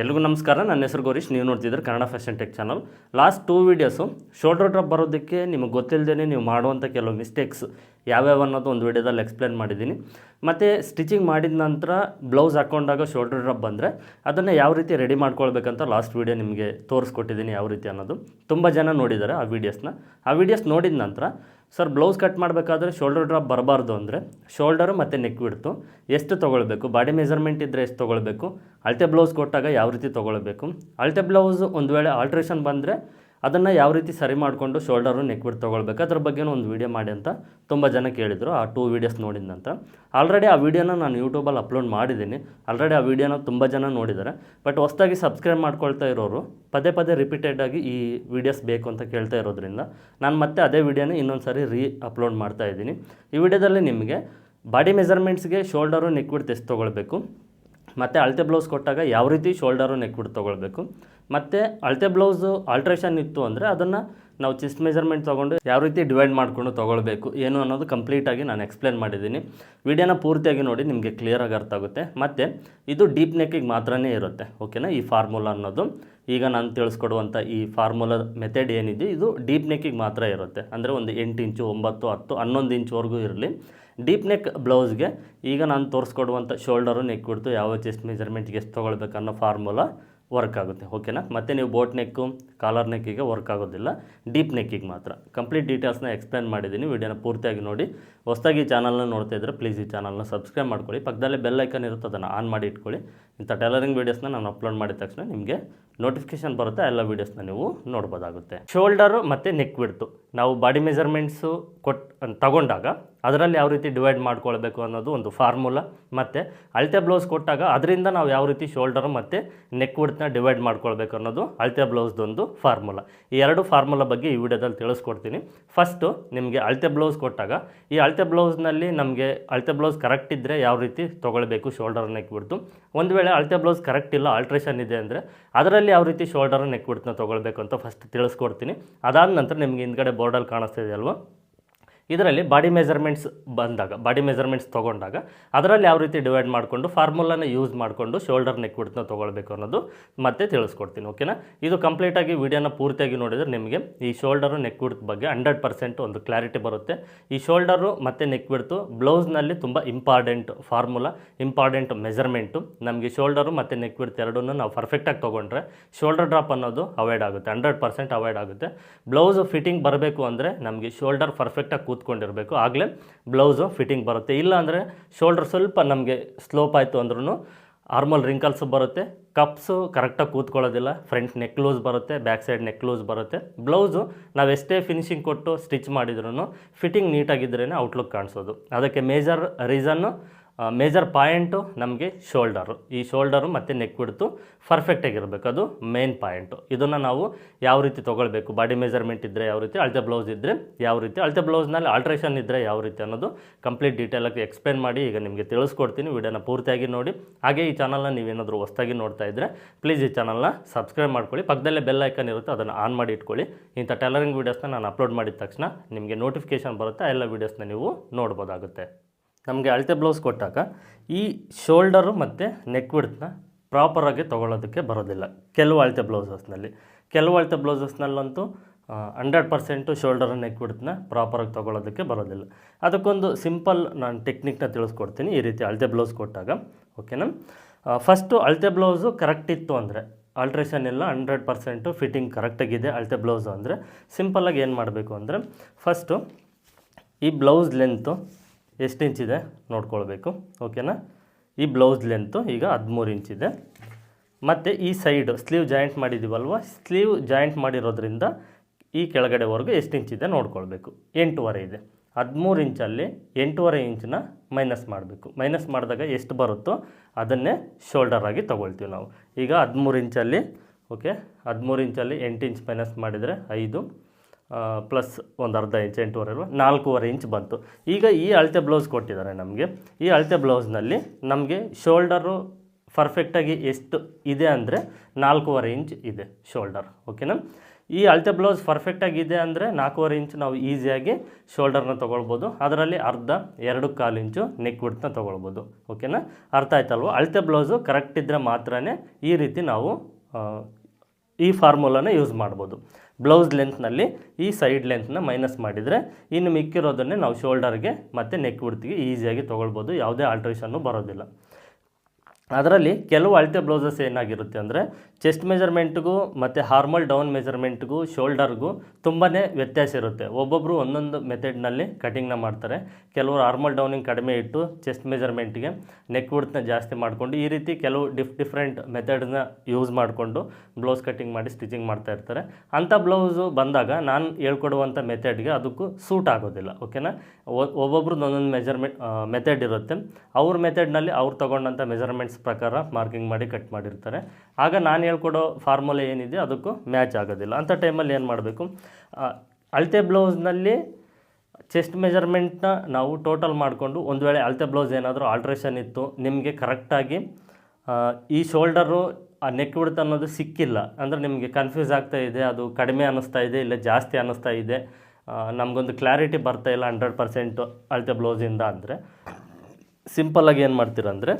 ಎಲ್ರಿಗೂ ನಮಸ್ಕಾರ. ನನ್ನ ಹೆಸರು ಗೌರೀಶ್. ನೀವು ನೋಡ್ತಿದ್ರೆ Kannada fashion tech channel. Last two videos shoulder drop ಬರೋದಕ್ಕೆ ನಿಮಗೆ ಗೊತ್ತಿಲ್ಲದೇ ನೀವು ಮಾಡುವಂಥ ಕೆಲವು ಮಿಸ್ಟೇಕ್ಸ್ ಯಾವ್ಯಾವ ಅನ್ನೋದು ಒಂದು ವೀಡಿಯೋದಲ್ಲಿ ಎಕ್ಸ್ಪ್ಲೇನ್ ಮಾಡಿದ್ದೀನಿ. ಮತ್ತು ಸ್ಟಿಚಿಂಗ್ ಮಾಡಿದ ನಂತರ ಬ್ಲೌಸ್ ಹಾಕ್ಕೊಂಡಾಗ ಶೋಲ್ಡರ್ ಡ್ರಾಪ್ ಬಂದರೆ ಅದನ್ನು ಯಾವ ರೀತಿ ರೆಡಿ ಮಾಡ್ಕೊಳ್ಬೇಕಂತ ಲಾಸ್ಟ್ ವೀಡಿಯೋ ನಿಮಗೆ ತೋರಿಸ್ಕೊಟ್ಟಿದ್ದೀನಿ ಯಾವ ರೀತಿ ಅನ್ನೋದು. ತುಂಬ ಜನ ನೋಡಿದ್ದಾರೆ ಆ ವೀಡಿಯೋಸ್ನ ಆ ವೀಡಿಯೋಸ್ ನೋಡಿದ ನಂತರ ಸರ್, ಬ್ಲೌಸ್ ಕಟ್ ಮಾಡಬೇಕಾದ್ರೆ ಶೋಲ್ಡರ್ ಡ್ರಾಪ್ ಬರಬಾರ್ದು ಅಂದರೆ ಶೋಲ್ಡರು ಮತ್ತು ನೆಕ್ ಬಿಡ್ತು ಎಷ್ಟು ತೊಗೊಳ್ಬೇಕು? ಬಾಡಿ ಮೆಜರ್ಮೆಂಟ್ ಇದ್ದರೆ ಎಷ್ಟು ತೊಗೊಳ್ಬೇಕು? ಅಳತೆ ಬ್ಲೌಸ್ ಕೊಟ್ಟಾಗ ಯಾವ ರೀತಿ ತೊಗೊಳ್ಬೇಕು? ಅಳತೆ ಬ್ಲೌಸ್ ಒಂದು ವೇಳೆ ಆಲ್ಟ್ರೇಷನ್ ಬಂದರೆ ಅದನ್ನು ಯಾವ ರೀತಿ ಸರಿ ಮಾಡಿಕೊಂಡು ಶೋಲ್ಡರು ನೆಕ್ ಬಿಟ್ಟು ತೊಗೊಳ್ಬೇಕು? ಅದ್ರ ಬಗ್ಗೆನೂ ಒಂದು ವೀಡಿಯೋ ಮಾಡಿ ಅಂತ ತುಂಬ ಜನ ಕೇಳಿದರು. ಆ ಟೂ ವೀಡಿಯೋಸ್ ನೋಡಿದ ಆಲ್ರೆಡಿ ಆ ವೀಡಿಯೋನ ನಾನು ಯೂಟ್ಯೂಬಲ್ಲಿ ಅಪ್ಲೋಡ್ ಮಾಡಿದ್ದೀನಿ. ಆಲ್ರೆಡಿ ಆ ವೀಡಿಯೋನ ತುಂಬ ಜನ ನೋಡಿದ್ದಾರೆ. ಬಟ್ ಹೊಸ್ದಾಗಿ ಸಬ್ಸ್ಕ್ರೈಬ್ ಮಾಡ್ಕೊಳ್ತಾ ಇರೋರು, ಪದೇ ಪದೇ ರಿಪೀಟೆಡ್ ಆಗಿ ಈ ವೀಡಿಯೋಸ್ ಬೇಕು ಅಂತ ಕೇಳ್ತಾ ಇರೋದ್ರಿಂದ ನಾನು ಮತ್ತೆ ಅದೇ ವೀಡಿಯೋನ ಇನ್ನೊಂದು ಸಾರಿ ರೀ ಅಪ್ಲೋಡ್ ಮಾಡ್ತಾ ಇದ್ದೀನಿ. ಈ ವಿಡಿಯೋದಲ್ಲಿ ನಿಮಗೆ ಬಾಡಿ ಮೆಜರ್ಮೆಂಟ್ಸ್ಗೆ ಶೋಲ್ಡರು ನೆಕ್ ಬಿಡ್ತು ಎಷ್ಟು ತೊಗೊಳ್ಬೇಕು? ಮತ್ತು ಅಳತೆ ಬ್ಲೌಸ್ ಕೊಟ್ಟಾಗ ಯಾವ ರೀತಿ ಶೋಲ್ಡರು ನೆಕ್ ಬಿಟ್ಟು ತೊಗೊಳ್ಬೇಕು. ಮತ್ತು ಅಳತೆ ಬ್ಲೌಸು ಆಲ್ಟ್ರೇಷನ್ ಇತ್ತು ಅಂದರೆ ಅದನ್ನು ನಾವು ಚೆಸ್ಟ್ ಮೆಜರ್ಮೆಂಟ್ ತೊಗೊಂಡು ಯಾವ ರೀತಿ ಡಿವೈಡ್ ಮಾಡಿಕೊಂಡು ತೊಗೊಳ್ಬೇಕು, ಏನು ಅನ್ನೋದು ಕಂಪ್ಲೀಟಾಗಿ ನಾನು ಎಕ್ಸ್ಪ್ಲೇನ್ ಮಾಡಿದ್ದೀನಿ. ವಿಡಿಯೋನ ಪೂರ್ತಿಯಾಗಿ ನೋಡಿ, ನಿಮಗೆ ಕ್ಲಿಯರಾಗಿ ಅರ್ಥ ಆಗುತ್ತೆ. ಮತ್ತು ಇದು ಡೀಪ್ ನೆಕ್ಕಿಗೆ ಮಾತ್ರನೇ ಇರುತ್ತೆ ಓಕೆನಾ ಈ ಫಾರ್ಮುಲಾ ಅನ್ನೋದು. ಈಗ ನಾನು ತಿಳಿಸ್ಕೊಡುವಂಥ ಈ ಫಾರ್ಮುಲಾ ಮೆಥಡ್ ಏನಿದೆ, ಇದು ಡೀಪ್ ನೆಕ್ಕಿಗೆ ಮಾತ್ರ ಇರುತ್ತೆ. ಅಂದರೆ ಒಂದು ಎಂಟು ಇಂಚು, ಒಂಬತ್ತು, ಹತ್ತು, ಹನ್ನೊಂದು ಇಂಚುವರೆಗೂ ಇರಲಿ. ಡೀಪ್ ನೆಕ್ ಬ್ಲೌಸ್ಗೆ ಈಗ ನಾನು ತೋರಿಸ್ಕೊಡುವಂಥ ಶೋಲ್ಡರು ನೆಕ್ ಬಿಡ್ತು ಯಾವ ಚೆಸ್ಟ್ ಮೆಜರ್ಮೆಂಟ್ಗೆ ಎಷ್ಟು ತೊಗೊಳ್ಬೇಕು ಅನ್ನೋ ಫಾರ್ಮುಲಾ ವರ್ಕ್ ಆಗುತ್ತೆ ಓಕೆನಾ ಮತ್ತು ನೀವು ಬೋಟ್ ನೆಕ್ಕು ಕಾಲರ್ ನೆಕ್ಕಿಗೆ ವರ್ಕ್ ಆಗೋದಿಲ್ಲ, ಡೀಪ್ ನೆಕ್ಕಿಗೆ ಮಾತ್ರ. ಕಂಪ್ಲೀಟ್ ಡೀಟೇಲ್ಸ್ನ ಎಕ್ಸ್ಪ್ಲೇನ್ ಮಾಡಿದ್ದೀನಿ, ವಿಡಿಯೋನ ಪೂರ್ತಿಯಾಗಿ ನೋಡಿ. ಹೊಸದಾಗಿ ಚಾನಲ್ನ ನೋಡ್ತಾ ಇದ್ದರೆ ಪ್ಲೀಸ್ ಈ ಚಾನಲ್ನ ಸಬ್ಸ್ಕ್ರೈಬ್ ಮಾಡ್ಕೊಳ್ಳಿ. ಪಕ್ಕದಲ್ಲೇ ಬೆಲ್ ಐಕನ್ ಇರುತ್ತೆ, ಅದನ್ನು ಆನ್ ಮಾಡಿ ಇಟ್ಕೊಳ್ಳಿ. ಇಂಥ ಟೈಲರಿಂಗ್ ವೀಡಿಯೋಸ್ನ ನಾನು ಅಪ್ಲೋಡ್ ಮಾಡಿದ ತಕ್ಷಣ ನಿಮಗೆ ನೋಟಿಫಿಕೇಷನ್ ಬರುತ್ತೆ, ಎಲ್ಲ ವೀಡಿಯೋಸ್ನ ನೀವು ನೋಡ್ಬೋದಾಗುತ್ತೆ. ಶೋಲ್ಡರು ಮತ್ತು ನೆಕ್ ಬಿಡ್ತು ನಾವು ಬಾಡಿ ಮೆಜರ್ಮೆಂಟ್ಸು ಕೊಟ್ಟು ತಗೊಂಡಾಗ ಅದರಲ್ಲಿ ಯಾವ ರೀತಿ ಡಿವೈಡ್ ಮಾಡ್ಕೊಳ್ಬೇಕು ಅನ್ನೋದು ಒಂದು ಫಾರ್ಮುಲಾ. ಮತ್ತು ಅಳತೆ ಬ್ಲೌಸ್ ಕೊಟ್ಟಾಗ ಅದರಿಂದ ನಾವು ಯಾವ ರೀತಿ ಶೋಲ್ಡರು ಮತ್ತು ನೆಕ್ ಬಿಡ್ತನ್ನ ಡಿವೈಡ್ ಮಾಡ್ಕೊಳ್ಬೇಕು ಅನ್ನೋದು ಅಳತೆ ಬ್ಲೌಸ್ದೊಂದು ಫಾರ್ಮುಲಾ. ಈ ಎರಡು ಫಾರ್ಮುಲಾ ಬಗ್ಗೆ ಈ ವಿಡಿಯೋದಲ್ಲಿ ತಿಳಿಸ್ಕೊಡ್ತೀನಿ. ಫಸ್ಟು ನಿಮಗೆ ಅಳತೆ ಬ್ಲೌಸ್ ಕೊಟ್ಟಾಗ ಈ ಅಳತೆ ಬ್ಲೌಸ್ನಲ್ಲಿ ನಮಗೆ ಅಳತೆ ಬ್ಲೌಸ್ ಕರೆಕ್ಟ್ ಇದ್ದರೆ ಯಾವ ರೀತಿ ತೊಗೊಳ್ಬೇಕು ಶೋಲ್ಡರ್ ನೆಕ್ ಬಿಡ್ತು ಒಂದು ವೇಳೆ ಅಳತೆ ಬ್ಲೌಸ್ ಕರೆಕ್ಟ್ ಇಲ್ಲ ಆಲ್ಟ್ರೇಷನ್ ಇದೆ ಅಂದರೆ ಅದರಲ್ಲಿ ಯಾವ ರೀತಿ ಶೋಲ್ಡರ್ ನೆಕ್ ಬಿಡ್ತನ್ನ ತೊಗೊಳ್ಬೇಕು ಅಂತ ಫಸ್ಟ್ ತಿಳಿಸ್ಕೊಡ್ತೀನಿ. ಅದಾದ ನಂತರ ನಿಮಗೆ ಹಿಂದ್ಗಡೆ ಬೋರ್ಡಲ್ಲಿ ಕಾಣಿಸ್ತಾ ಇದೆ ಅಲ್ವಾ? ಇದರಲ್ಲಿ ಬಾಡಿ ಮೆಜರ್ಮೆಂಟ್ಸ್ ಬಂದಾಗ ಬಾಡಿ ಮೆಜರ್ಮೆಂಟ್ಸ್ ತೊಗೊಂಡಾಗ ಅದರಲ್ಲಿ ಯಾವ ರೀತಿ ಡಿವೈಡ್ ಮಾಡಿಕೊಂಡು ಫಾರ್ಮುಲಾನ ಯೂಸ್ ಮಾಡಿಕೊಂಡು ಶೋಲ್ಡರ್ ನೆಕ್ ಬಿಡ್ತನ್ನ ತೊಗೊಳ್ಬೇಕು ಅನ್ನೋದು ಮತ್ತೆ ತಿಳಿಸ್ಕೊಡ್ತೀನಿ ಓಕೆನಾ ಇದು ಕಂಪ್ಲೀಟಾಗಿ ವಿಡಿಯೋನ ಪೂರ್ತಿಯಾಗಿ ನೋಡಿದರೆ ನಿಮಗೆ ಈ ಶೋಲ್ಡರು ನೆಕ್ ಬಿಡ್ತ್ ಬಗ್ಗೆ ಹಂಡ್ರೆಡ್ ಪರ್ಸೆಂಟ್ ಒಂದು ಕ್ಲಾರಿಟಿ ಬರುತ್ತೆ. ಈ ಶೋಲ್ಡರು ಮತ್ತು ನೆಕ್ ಬಿಡ್ತು ಬ್ಲೌಸ್ನಲ್ಲಿ ತುಂಬ ಇಂಪಾರ್ಟೆಂಟ್ ಫಾರ್ಮುಲಾ ಇಂಪಾರ್ಟೆಂಟ್ ಮೆಜರ್ಮೆಂಟು ನಮಗೆ ಶೋಲ್ಡರು ಮತ್ತು ನೆಕ್ ಬಿಡ್ತ್ ಎರಡೂ ನಾವು ಪರ್ಫೆಕ್ಟಾಗಿ ತೊಗೊಂಡ್ರೆ ಶೋಲ್ಡರ್ ಡ್ರಾಪ್ ಅನ್ನೋದು ಅವಾಯ್ಡ್ ಆಗುತ್ತೆ ಹಂಡ್ರೆಡ್ ಪರ್ಸೆಂಟ್ ಅವಾಯ್ಡ್ ಆಗುತ್ತೆ. ಬ್ಲೌಸ್ ಫಿಟ್ಟಿಂಗ್ ಬರಬೇಕು ಅಂದರೆ ನಮಗೆ ಶೋಲ್ಡರ್ ಪರ್ಫೆಕ್ಟಾಗಿ ಕೂತ್ಕೊಂಡಿರಬೇಕು. ಆಗಲೇ ಬ್ಲೌಸು ಫಿಟ್ಟಿಂಗ್ ಬರುತ್ತೆ. ಇಲ್ಲ ಅಂದರೆ ಶೋಲ್ಡರ್ ಸ್ವಲ್ಪ ನಮಗೆ ಸ್ಲೋಪ್ ಆಯಿತು ಅಂದ್ರೂ ಆರ್ಮಲ್ ರಿಂಕಲ್ಸ್ ಬರುತ್ತೆ. ಕಪ್ಸು ಕರೆಕ್ಟಾಗಿ ಕೂತ್ಕೊಳ್ಳೋದಿಲ್ಲ. ಫ್ರಂಟ್ ನೆಕ್ ಲೂಸ್ ಬರುತ್ತೆ ಬ್ಯಾಕ್ ಸೈಡ್ ನೆಕ್ ಲೂಸ್ ಬರುತ್ತೆ. ಬ್ಲೌಸು ನಾವು ಎಷ್ಟೇ ಫಿನಿಶಿಂಗ್ ಕೊಟ್ಟು ಸ್ಟಿಚ್ ಮಾಡಿದ್ರೂ ಫಿಟ್ಟಿಂಗ್ ನೀಟಾಗಿದ್ರೇ ಔಟ್ಲುಕ್ ಕಾಣಿಸೋದು. ಅದಕ್ಕೆ ಮೇಜರ್ ರೀಸನ್ನು ಮೇಜರ್ ಪಾಯಿಂಟು ನಮಗೆ ಶೋಲ್ಡರು ಈ ಶೋಲ್ಡರು ಮತ್ತು ನೆಕ್ ಬಿಡ್ತು ಪರ್ಫೆಕ್ಟಾಗಿರಬೇಕು ಅದು ಮೇನ್ ಪಾಯಿಂಟು ಇದನ್ನು ನಾವು ಯಾವ ರೀತಿ ತೊಗೊಳ್ಬೇಕು? ಬಾಡಿ ಮೆಜರ್ಮೆಂಟ್ ಇದ್ದರೆ ಯಾವ ರೀತಿ, ಅಳತೆ ಬ್ಲೌಸ್ ಇದ್ದರೆ ಯಾವ ರೀತಿ? ಅಳತೆ ಬ್ಲೌಸ್ನಲ್ಲಿ ಆಲ್ಟ್ರೇಷನ್ ಇದ್ದರೆ ಯಾವ ರೀತಿ ಅನ್ನೋದು ಕಂಪ್ಲೀಟ್ ಡೀಟೇಲಾಗಿ ಎಕ್ಸ್ಪ್ಲೇನ್ ಮಾಡಿ ಈಗ ನಿಮಗೆ ತಿಳಿಸ್ಕೊಡ್ತೀನಿ. ವಿಡಿಯೋನ ಪೂರ್ತಿಯಾಗಿ ನೋಡಿ. ಹಾಗೆ ಈ ಚಾನಲ್ನ ನೀವೇನಾದರೂ ಹೊಸ್ದಾಗಿ ನೋಡ್ತಾ ಇದ್ದರೆ ಪ್ಲೀಸ್ ಈ ಚಾನಲ್ನ ಸಬ್ಸ್ಕ್ರೈಬ್ ಮಾಡ್ಕೊಳ್ಳಿ. ಪಕ್ಕದಲ್ಲೇ ಬೆಲ್ ಐಕನ್ ಇರುತ್ತೆ, ಅದನ್ನು ಆನ್ ಮಾಡಿ ಇಟ್ಕೊಳ್ಳಿ. ಇಂಥ ಟೈಲರಿಂಗ್ ವೀಡಿಯೋಸ್ನ ನಾನು ಅಪ್ಲೋಡ್ ಮಾಡಿದ ತಕ್ಷಣ ನಿಮಗೆ ನೋಟಿಫಿಕೇಷನ್ ಬರುತ್ತೆ ಎಲ್ಲ ವೀಡಿಯೋಸ್ನ ನೀವು ನೋಡ್ಬೋದಾಗುತ್ತೆ. ನಮಗೆ ಅಳತೆ ಬ್ಲೌಸ್ ಕೊಟ್ಟಾಗ ಈ ಶೋಲ್ಡರು ಮತ್ತು ನೆಕ್ ವಿಡ್ತನ್ನ ಪ್ರಾಪರಾಗಿ ತೊಗೊಳೋದಕ್ಕೆ ಬರೋದಿಲ್ಲ. ಕೆಲವು ಅಳತೆ ಬ್ಲೌಸಸ್ನಲ್ಲಿ ಕೆಲವು ಅಳತೆ ಬ್ಲೌಸಸ್ನಲ್ಲಂತೂ ಹಂಡ್ರೆಡ್ ಪರ್ಸೆಂಟು ಶೋಲ್ಡರ್ ನೆಕ್ ಬಿಡ್ತನ್ನ ಪ್ರಾಪರಾಗಿ ತೊಗೊಳೋದಕ್ಕೆ ಬರೋದಿಲ್ಲ. ಅದಕ್ಕೊಂದು ಸಿಂಪಲ್ ನಾನು ಟೆಕ್ನಿಕ್ನ ತಿಳಿಸ್ಕೊಡ್ತೀನಿ ಈ ರೀತಿ ಅಳತೆ ಬ್ಲೌಸ್ ಕೊಟ್ಟಾಗ. ಓಕೆನಾ ಫಸ್ಟು ಅಳತೆ ಬ್ಲೌಸು ಕರೆಕ್ಟ್ ಇತ್ತು ಅಂದರೆ ಆಲ್ಟ್ರೇಷನ್ ಎಲ್ಲ ಹಂಡ್ರೆಡ್ ಪರ್ಸೆಂಟು ಫಿಟ್ಟಿಂಗ್ ಕರೆಕ್ಟಾಗಿದೆ ಅಳತೆ ಬ್ಲೌಸು ಅಂದರೆ ಸಿಂಪಲ್ಲಾಗಿ ಏನು ಮಾಡಬೇಕು ಅಂದರೆ ಫಸ್ಟು ಈ ಬ್ಲೌಸ್ ಲೆಂತು ಎಷ್ಟು ಇಂಚಿದೆ ನೋಡ್ಕೊಳ್ಬೇಕು, ಓಕೆನಾ? ಈ ಬ್ಲೌಸ್ ಲೆಂತು ಈಗ ಹದಿಮೂರು ಇಂಚಿದೆ ಮತ್ತು ಈ ಸೈಡ್ ಸ್ಲೀವ್ ಜಾಯಿಂಟ್ ಮಾಡಿದ್ದೀವಲ್ವ ಸ್ಲೀವ್ ಜಾಯಿಂಟ್ ಮಾಡಿರೋದ್ರಿಂದ ಈ ಕೆಳಗಡೆವರೆಗೂ ಎಷ್ಟು ಇಂಚಿದೆ ನೋಡ್ಕೊಳ್ಬೇಕು. ಎಂಟೂವರೆ ಇದೆ. ಹದಿಮೂರು ಇಂಚಲ್ಲಿ ಎಂಟೂವರೆ ಇಂಚನ್ನ ಮೈನಸ್ ಮಾಡಬೇಕು. ಮೈನಸ್ ಮಾಡಿದಾಗ ಎಷ್ಟು ಬರುತ್ತೋ ಅದನ್ನೇ ಶೋಲ್ಡರ್ ಆಗಿ ತೊಗೊಳ್ತೀವಿ ನಾವು. ಈಗ ಹದಿಮೂರು ಇಂಚಲ್ಲಿ, ಓಕೆ, ಹದಿಮೂರು ಇಂಚಲ್ಲಿ ಎಂಟು ಇಂಚ್ ಮೈನಸ್ ಮಾಡಿದರೆ ಐದು. ಪ್ಲಸ್ ಒಂದು ಅರ್ಧ ಇಂಚ್ ಎಂಟೂವರೆ ಅಲ್ವಾ? ನಾಲ್ಕೂವರೆ ಇಂಚ್ ಬಂತು. ಈಗ ಈ ಅಳತೆ ಬ್ಲೌಸ್ ಕೊಟ್ಟಿದ್ದಾರೆ ನಮಗೆ. ಈ ಅಳತೆ ಬ್ಲೌಸ್ನಲ್ಲಿ ನಮಗೆ ಶೋಲ್ಡರು ಪರ್ಫೆಕ್ಟಾಗಿ ಎಷ್ಟು ಇದೆ ಅಂದರೆ ನಾಲ್ಕೂವರೆ ಇಂಚ್ ಇದೆ ಶೋಲ್ಡರ್ ಓಕೆನಾ ಈ ಅಳತೆ ಬ್ಲೌಸ್ ಪರ್ಫೆಕ್ಟಾಗಿದೆ ಅಂದರೆ ನಾಲ್ಕೂವರೆ ಇಂಚ್ ನಾವು ಈಸಿಯಾಗಿ ಶೋಲ್ಡರ್ನ ತೊಗೊಳ್ಬೋದು. ಅದರಲ್ಲಿ ಅರ್ಧ, ಎರಡು ಕಾಲು ಇಂಚು ನೆಕ್ ವಿಡ್ತ್ನ ತೊಗೊಳ್ಬೋದು ಓಕೆನಾ ಅರ್ಥ ಆಯ್ತಲ್ವ? ಅಳತೆ ಬ್ಲೌಸು ಕರೆಕ್ಟ್ ಇದ್ದರೆ ಮಾತ್ರನೇ ಈ ರೀತಿ ನಾವು ಈ ಫಾರ್ಮುಲಾನ ಯೂಸ್ ಮಾಡ್ಬೋದು. ಬ್ಲೌಸ್ ಲೆಂತ್ನಲ್ಲಿ ಈ ಸೈಡ್ ಲೆಂತ್ನ ಮೈನಸ್ ಮಾಡಿದರೆ ಇನ್ನು ಮಿಕ್ಕಿರೋದನ್ನೇ ನಾವು ಶೋಲ್ಡರ್ಗೆ ಮತ್ತು ನೆಕ್ ವಿಡ್ತಿಗೆ ಈಸಿಯಾಗಿ ತೊಗೊಳ್ಬೋದು. ಯಾವುದೇ ಆಲ್ಟ್ರೇಷನ್ನು ಬರೋದಿಲ್ಲ. ಅದರಲ್ಲಿ ಕೆಲವು ಅಳತೆ ಬ್ಲೌಸಸ್ ಏನಾಗಿರುತ್ತೆ ಅಂದರೆ ಚೆಸ್ಟ್ ಮೆಜರ್ಮೆಂಟ್ಗೂ ಮತ್ತು ಹಾರ್ಮಲ್ ಡೌನ್ ಮೆಜರ್ಮೆಂಟ್ಗೂ ಶೋಲ್ಡರ್ಗೂ ತುಂಬಾ ವ್ಯತ್ಯಾಸ ಇರುತ್ತೆ. ಒಬ್ಬೊಬ್ಬರು ಒಂದೊಂದು ಮೆಥಡ್ನಲ್ಲಿ ಕಟಿಂಗ್ನ ಮಾಡ್ತಾರೆ. ಕೆಲವರು ಹಾರ್ಮಲ್ ಡೌನಿಂಗ್ ಕಡಿಮೆ ಇಟ್ಟು ಚೆಸ್ಟ್ ಮೆಜರ್ಮೆಂಟ್ಗೆ ನೆಕ್ ವಿಡ್ತ್ನ ಜಾಸ್ತಿ ಮಾಡಿಕೊಂಡು ಈ ರೀತಿ ಕೆಲವು ಡಿಫ್ ಡಿಫ್ರೆಂಟ್ ಮೆಥಡ್ನ ಯೂಸ್ ಮಾಡಿಕೊಂಡು ಬ್ಲೌಸ್ ಕಟಿಂಗ್ ಮಾಡಿ ಸ್ಟಿಚಿಂಗ್ ಮಾಡ್ತಾ ಇರ್ತಾರೆ. ಅಂಥ ಬ್ಲೌಸು ಬಂದಾಗ ನಾನು ಹೇಳ್ಕೊಡುವಂಥ ಮೆಥಡ್ಗೆ ಅದಕ್ಕೂ ಸೂಟ್ ಆಗೋದಿಲ್ಲ ಓಕೆನಾ ಒಬ್ಬೊಬ್ರದ್ದು ಒಂದೊಂದು ಮೆಜರ್ಮೆಂಟ್ ಮೆಥಡ್ ಇರುತ್ತೆ. ಅವ್ರ ಮೆಥಡ್ನಲ್ಲಿ ಅವ್ರು ತೊಗೊಂಡಂಥ ಮೆಜರ್ಮೆಂಟ್ಸ್ ಪ್ರಕಾರ ಮಾರ್ಕಿಂಗ್ ಮಾಡಿ ಕಟ್ ಮಾಡಿರ್ತಾರೆ. ಆಗ ನಾನು ಹೇಳ್ಕೊಡೋ ಫಾರ್ಮುಲಾ ಏನಿದೆ ಅದಕ್ಕೂ ಮ್ಯಾಚ್ ಆಗೋದಿಲ್ಲ. ಅಂಥ ಟೈಮಲ್ಲಿ ಏನು ಮಾಡಬೇಕು? ಅಳತೆ ಬ್ಲೌಸ್ನಲ್ಲಿ ಚೆಸ್ಟ್ ಮೆಜರ್ಮೆಂಟ್ನ ನಾವು ಟೋಟಲ್ ಮಾಡಿಕೊಂಡು ಒಂದು ವೇಳೆ ಅಳತೆ ಬ್ಲೌಸ್ ಏನಾದರೂ ಆಲ್ಟ್ರೇಷನ್ ಇತ್ತು, ನಿಮಗೆ ಕರೆಕ್ಟಾಗಿ ಈ ಶೋಲ್ಡರು, ಆ ನೆಕ್ ಬಿಡ್ತ ಅನ್ನೋದು ಸಿಕ್ಕಿಲ್ಲ. ಅಂದರೆ ನಿಮಗೆ ಕನ್ಫ್ಯೂಸ್ ಆಗ್ತಾ ಇದೆ, ಅದು ಕಡಿಮೆ ಅನ್ನಿಸ್ತಾ ಇದೆ, ಇಲ್ಲ ಜಾಸ್ತಿ ಅನ್ನಿಸ್ತಾ ಇದೆ ನಮಗೊಂದು ಕ್ಲಾರಿಟಿ ಬರ್ತಾ ಇಲ್ಲ ಹಂಡ್ರೆಡ್ ಪರ್ಸೆಂಟು ಅಳತೆ ಬ್ಲೌಸಿಂದ ಅಂದರೆ. ಸಿಂಪಲ್ಲಾಗಿ ಏನು ಮಾಡ್ತೀರಂದರೆ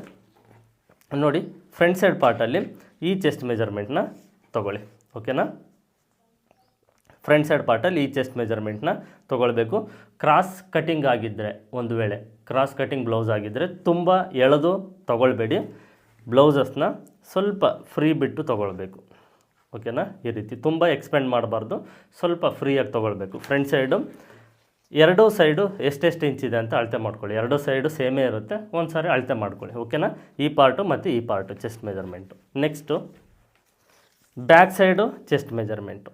ನೋಡಿ ಫ್ರಂಟ್ ಸೈಡ್ ಪಾರ್ಟಲ್ಲಿ ಈ ಚೆಸ್ಟ್ ಮೆಜರ್ಮೆಂಟ್ನ ತೊಗೊಳ್ಳಿ ಓಕೆನಾ ಫ್ರಂಟ್ ಸೈಡ್ ಪಾರ್ಟಲ್ಲಿ ಈ ಚೆಸ್ಟ್ ಮೆಜರ್ಮೆಂಟ್ನ ತೊಗೊಳ್ಬೇಕು. ಕ್ರಾಸ್ ಕಟಿಂಗ್ ಆಗಿದ್ದರೆ ಒಂದು ವೇಳೆ ಕ್ರಾಸ್ ಕಟಿಂಗ್ ಬ್ಲೌಸ್ ಆಗಿದ್ದರೆ ತುಂಬ ಎಳೆದು ತೊಗೊಳ್ಬೇಡಿ. ಬ್ಲೌಸಸ್ನ ಸ್ವಲ್ಪ ಫ್ರೀ ಬಿಟ್ಟು ತೊಗೊಳ್ಬೇಕು ಓಕೆನಾ ಈ ರೀತಿ ತುಂಬ ಎಕ್ಸ್ಪೆಂಡ್ ಮಾಡಬಾರ್ದು, ಸ್ವಲ್ಪ ಫ್ರೀಯಾಗಿ ತೊಗೊಳ್ಬೇಕು. ಫ್ರಂಟ್ ಸೈಡು ಎರಡೂ ಸೈಡು ಎಷ್ಟೆಷ್ಟು ಇದೆ ಅಂತ ಅಳತೆ ಮಾಡ್ಕೊಳ್ಳಿ. ಎರಡೂ ಸೈಡು ಸೇಮೇ ಇರುತ್ತೆ. ಒಂದು ಸಾರಿ ಅಳತೆ ಮಾಡ್ಕೊಳ್ಳಿ. ಓಕೆನಾ? ಈ ಪಾರ್ಟು ಮತ್ತು ಈ part chest measurement next back side chest measurement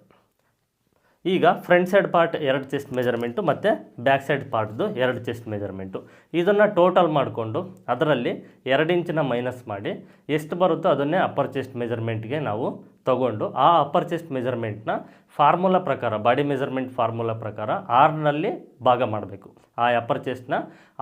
ಈಗ ಫ್ರಂಟ್ ಸೈಡ್ ಪಾರ್ಟ್ ಎರಡು ಚೆಸ್ಟ್ ಮೆಜರ್ಮೆಂಟು ಮತ್ತು ಬ್ಯಾಕ್ ಸೈಡ್ ಪಾರ್ಟ್ದು ಎರಡು ಚೆಸ್ಟ್ ಮೆಜರ್ಮೆಂಟು ಇದನ್ನು ಟೋಟಲ್ ಮಾಡಿಕೊಂಡು ಅದರಲ್ಲಿ ಎರಡು ಇಂಚಿನ ಮೈನಸ್ ಮಾಡಿ ಎಷ್ಟು ಬರುತ್ತೋ ಅದನ್ನೇ ಅಪ್ಪರ್ ಚೆಸ್ಟ್ ಮೆಜರ್ಮೆಂಟ್ಗೆ ನಾವು ತಗೊಂಡು ಆ ಅಪ್ಪರ್ ಚೆಸ್ಟ್ ಮೆಜರ್ಮೆಂಟ್ನ ಫಾರ್ಮುಲಾ ಪ್ರಕಾರ ಬಾಡಿ ಮೆಜರ್ಮೆಂಟ್ ಫಾರ್ಮುಲಾ ಪ್ರಕಾರ ಆರ್ನಲ್ಲಿ ಭಾಗ ಮಾಡಬೇಕು. ಆ ಅಪ್ಪರ್ ಚೆಸ್ಟ್ನ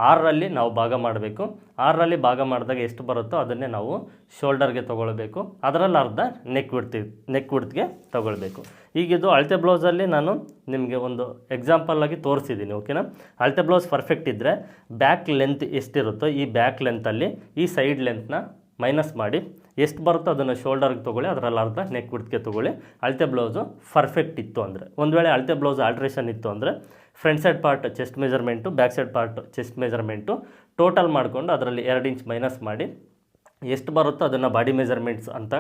ಆರರಲ್ಲಿ ನಾವು ಭಾಗ ಮಾಡಬೇಕು. ಆರರಲ್ಲಿ ಭಾಗ ಮಾಡಿದಾಗ ಎಷ್ಟು ಬರುತ್ತೋ ಅದನ್ನೇ ನಾವು ಶೋಲ್ಡರ್ಗೆ ತೊಗೊಳ್ಬೇಕು. ಅದರಲ್ಲಿ ಅರ್ಧ ನೆಕ್ ಬಿಡ್ತೀವಿ ನೆಕ್ ಬಿಡ್ತ್ಗೆ ತೊಗೊಳ್ಬೇಕು. ಈಗಿದು ಅಳತೆ ಬ್ಲೌಸಲ್ಲಿ ನಾನು ನಿಮಗೆ ಒಂದು ಎಕ್ಸಾಂಪಲ್ ಆಗಿ ತೋರಿಸಿದ್ದೀನಿ ಓಕೆನಾ ಅಳತೆ ಬ್ಲೌಸ್ ಪರ್ಫೆಕ್ಟ್ ಇದ್ದರೆ ಬ್ಯಾಕ್ ಲೆಂತ್ ಎಷ್ಟಿರುತ್ತೋ ಈ ಬ್ಯಾಕ್ ಲೆಂತಲ್ಲಿ ಈ ಸೈಡ್ ಲೆಂತ್ನ ಮೈನಸ್ ಮಾಡಿ ಎಷ್ಟು ಬರುತ್ತೋ ಅದನ್ನು ಶೋಲ್ಡರ್ಗೆ ತೊಗೊಳ್ಳಿ, ಅದರಲ್ಲಿ ಅರ್ಧ ನೆಕ್ ಬಿಡ್ತ್ಗೆ ತೊಗೊಳ್ಳಿ. ಅಳತೆ ಬ್ಲೌಸು ಪರ್ಫೆಕ್ಟ್ ಇತ್ತು ಅಂದರೆ. ಒಂದು ವೇಳೆ ಅಳತೆ ಬ್ಲೌಸ್ ಆಲ್ಟ್ರೇಷನ್ ಇತ್ತು ಅಂದರೆ front side part chest measurement back side part chest measurement total ಮಾಡಿಕೊಂಡು ಅದರಲ್ಲಿ ಎರಡು ಇಂಚ್ ಮೈನಸ್ ಮಾಡಿ, ಎಷ್ಟು ಬರುತ್ತೋ ಅದನ್ನು ಬಾಡಿ ಮೆಜರ್ಮೆಂಟ್ಸ್ ಅಂತ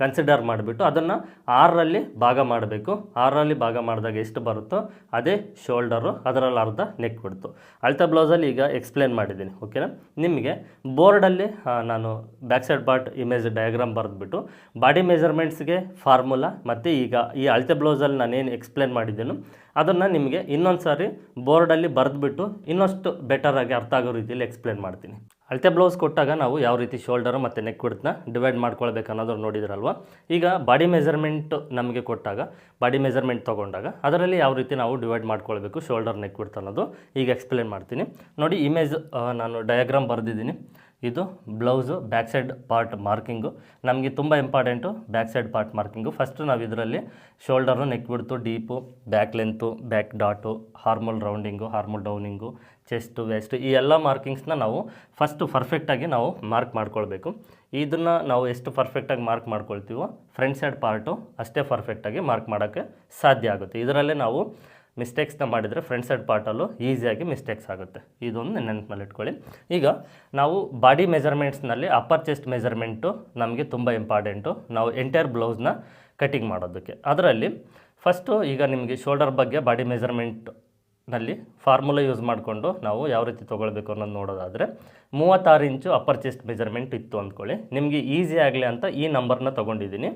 ಕನ್ಸಿಡರ್ ಮಾಡಿಬಿಟ್ಟು ಅದನ್ನು ಆರರಲ್ಲಿ ಭಾಗ ಮಾಡಬೇಕು. ಆರರಲ್ಲಿ ಭಾಗ ಮಾಡಿದಾಗ ಎಷ್ಟು ಬರುತ್ತೋ ಅದೇ ಶೋಲ್ಡರು ಅದರಲ್ಲಿ ಅರ್ಧ ನೆಕ್ ಬಿಡ್ತು ಅಳ್ತಾ ಬ್ಲೌಸಲ್ಲಿ ಈಗ ಎಕ್ಸ್ಪ್ಲೇನ್ ಮಾಡಿದ್ದೀನಿ ಓಕೆನಾ ನಿಮಗೆ ಬೋರ್ಡಲ್ಲಿ ನಾನು back side part image diagram ಬರೆದ್ಬಿಟ್ಟು body ಮೆಜರ್ಮೆಂಟ್ಸ್ಗೆ ಫಾರ್ಮುಲಾ ಮತ್ತು ಈಗ ಈ ಅಳತೆ ಬ್ಲೌಸಲ್ಲಿ ನಾನೇನು ಎಕ್ಸ್ಪ್ಲೇನ್ ಮಾಡಿದ್ದೀನೋ ಅದನ್ನು ನಿಮಗೆ ಇನ್ನೊಂದು ಸಾರಿ ಬೋರ್ಡಲ್ಲಿ ಬರೆದ್ಬಿಟ್ಟು ಇನ್ನಷ್ಟು ಬೆಟರಾಗಿ ಅರ್ಥ ಆಗೋ ರೀತಿಯಲ್ಲಿ ಎಕ್ಸ್ಪ್ಲೇನ್ ಮಾಡ್ತೀನಿ. ಅಳತೆ ಬ್ಲೌಸ್ ಕೊಟ್ಟಾಗ ನಾವು ಯಾವ ರೀತಿ ಶೋಲ್ಡರು ಮತ್ತು ನೆಕ್ ಬಿಡ್ತನ್ನ ಡಿವೈಡ್ ಮಾಡ್ಕೊಳ್ಬೇಕು ಅನ್ನೋದು ನೋಡಿದ್ರಲ್ವ? ಈಗ ಬಾಡಿ ಮೆಜರ್ಮೆಂಟ್ ನಮಗೆ ಕೊಟ್ಟಾಗ ಬಾಡಿ ಮೆಜರ್ಮೆಂಟ್ ತೊಗೊಂಡಾಗ ಅದರಲ್ಲಿ ಯಾವ ರೀತಿ ನಾವು ಡಿವೈಡ್ ಮಾಡ್ಕೊಳ್ಬೇಕು ಶೋಲ್ಡರ್ ನೆಕ್ ಬಿಡ್ತ ಅನ್ನೋದು ಈಗ ಎಕ್ಸ್ಪ್ಲೇನ್ ಮಾಡ್ತೀನಿ. ನೋಡಿ ಇಮೇಜ್ ನಾನು ಡಯಾಗ್ರಾಮ್ ಬರೆದಿದ್ದೀನಿ. ಇದು blouse back side part marking. ನಮಗೆ ತುಂಬ important back side part marking. First ನಾವು ಇದರಲ್ಲಿ shoulder neck width deep, back length, back dot, armhole rounding, armhole downing, chest, waist ಈ ಎಲ್ಲ ಮಾರ್ಕಿಂಗ್ಸ್ನ ನಾವು ಫಸ್ಟು ಪರ್ಫೆಕ್ಟಾಗಿ ನಾವು ಮಾರ್ಕ್ ಮಾಡ್ಕೊಳ್ಬೇಕು. ಇದನ್ನು ನಾವು ಎಷ್ಟು ಪರ್ಫೆಕ್ಟಾಗಿ ಮಾರ್ಕ್ ಮಾಡ್ಕೊಳ್ತೀವೋ ಫ್ರಂಟ್ ಸೈಡ್ ಪಾರ್ಟು ಅಷ್ಟೇ ಪರ್ಫೆಕ್ಟಾಗಿ ಮಾರ್ಕ್ ಮಾಡೋಕ್ಕೆ ಸಾಧ್ಯ ಆಗುತ್ತೆ. ಇದರಲ್ಲೇ ನಾವು ಮಿಸ್ಟೇಕ್ಸ್ನ ಮಾಡಿದರೆ ಫ್ರಂಟ್ ಸೈಡ್ ಪಾರ್ಟಲ್ಲೂ ಈಸಿಯಾಗಿ ಮಿಸ್ಟೇಕ್ಸ್ ಆಗುತ್ತೆ. ಇದೊಂದು ನೆನಪಿನಲ್ಲಿ ಇಟ್ಕೊಳ್ಳಿ. ಈಗ ನಾವು ಬಾಡಿ ಮೆಜರ್ಮೆಂಟ್ಸ್ನಲ್ಲಿ ಅಪ್ಪರ್ ಚೆಸ್ಟ್ ಮೆಜರ್ಮೆಂಟು ನಮಗೆ ತುಂಬ ಇಂಪಾರ್ಟೆಂಟು ನಾವು ಎಂಟೈರ್ ಬ್ಲೌಸ್ನ ಕಟಿಂಗ್ ಮಾಡೋದಕ್ಕೆ. ಅದರಲ್ಲಿ ಫಸ್ಟು ಈಗ ನಿಮಗೆ ಶೋಲ್ಡರ್ ಬಗ್ಗೆ ಬಾಡಿ ಮೆಜರ್ಮೆಂಟ್ನಲ್ಲಿ ಫಾರ್ಮುಲಾ ಯೂಸ್ ಮಾಡಿಕೊಂಡು ನಾವು ಯಾವ ರೀತಿ ತೊಗೊಳ್ಬೇಕು ಅನ್ನೋದು ನೋಡೋದಾದರೆ ಮೂವತ್ತಾರು ಇಂಚು ಅಪ್ಪರ್ ಚೆಸ್ಟ್ ಮೆಜರ್ಮೆಂಟ್ ಇತ್ತು ಅಂದ್ಕೊಳ್ಳಿ. ನಿಮಗೆ ಈಸಿ ಆಗಲಿ ಅಂತ ಈ ನಂಬರ್ನ ತೊಗೊಂಡಿದ್ದೀನಿ.